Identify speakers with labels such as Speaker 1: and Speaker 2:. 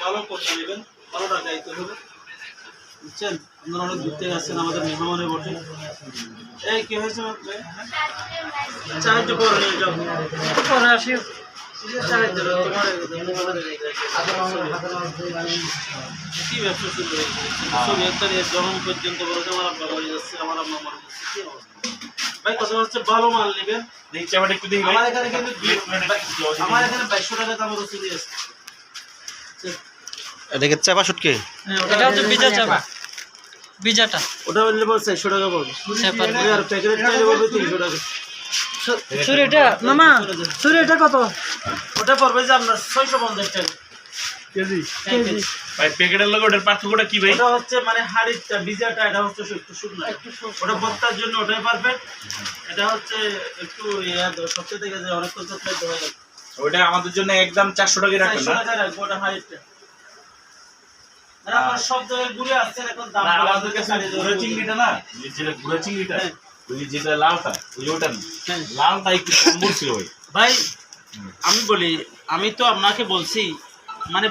Speaker 1: ভালো নেবেন হবে। বুঝছেন? আপনারা অনেক আমাদের বটে। এই কি হয়েছে সাহায্য করে নিয়ে
Speaker 2: পরে আসি।
Speaker 1: সাহায্য তোমার কি ব্যবসা শুরু করে শুরু একটা জন্ম পর্যন্ত বড় আমার আব্বা বাড়ি যাচ্ছে আমার আম্মা মারা যাচ্ছে কি অবস্থা? ভাই কথা হচ্ছে ভালো মাল নেবেন। আমার এখানে কিন্তু। আমার এখানে বাইশশো টাকা দাম রসিদ আছে।
Speaker 3: এটাকে চাপা শুটকে
Speaker 1: হ্যাঁ,
Speaker 2: এটা হচ্ছে বিজা চাপা। বিজাটা।
Speaker 1: ওটা বললে বল চারশো টাকা পড়বে
Speaker 2: সেপার
Speaker 1: ওই আর প্যাকেট চাইলে বলবে তিনশো টাকা।
Speaker 2: সুরিটা মামা সুরিটা কত?
Speaker 1: ওটা পড়বে যে আপনার ছয়শো পঞ্চাশ টাকা।
Speaker 4: কেজি।
Speaker 1: কেজি।
Speaker 4: ভাই প্যাকেটের লগে ওটার পার্থক্যটা কি ভাই?
Speaker 1: ওটা হচ্ছে মানে হাড়িটা বিজাটা এটা হচ্ছে একটু শুকনো। ওটা ভর্তার জন্য ওটাই পারফেক্ট এটা হচ্ছে একটু ইয়া সবচেয়ে থেকে যে অনেক হয়ে।
Speaker 4: ওটা আমাদের জন্য একদম চারশো টাকা রাখবেন না।
Speaker 1: সব জায়গায় ঘুরে আসছে এখন দাম
Speaker 4: না, আমাদের কাছে
Speaker 1: ছাড়িয়ে
Speaker 4: চিংড়িটা না যেটা গুঁড়া চিংড়িটা
Speaker 1: হ্যাঁ।
Speaker 4: ওই যেটা লালটা ওই ওটা
Speaker 1: হ্যাঁ।
Speaker 4: লালটা একটু কম বলছিল ভাই।
Speaker 1: ভাই আমি বলি আমি তো আপনাকে বলছি মানে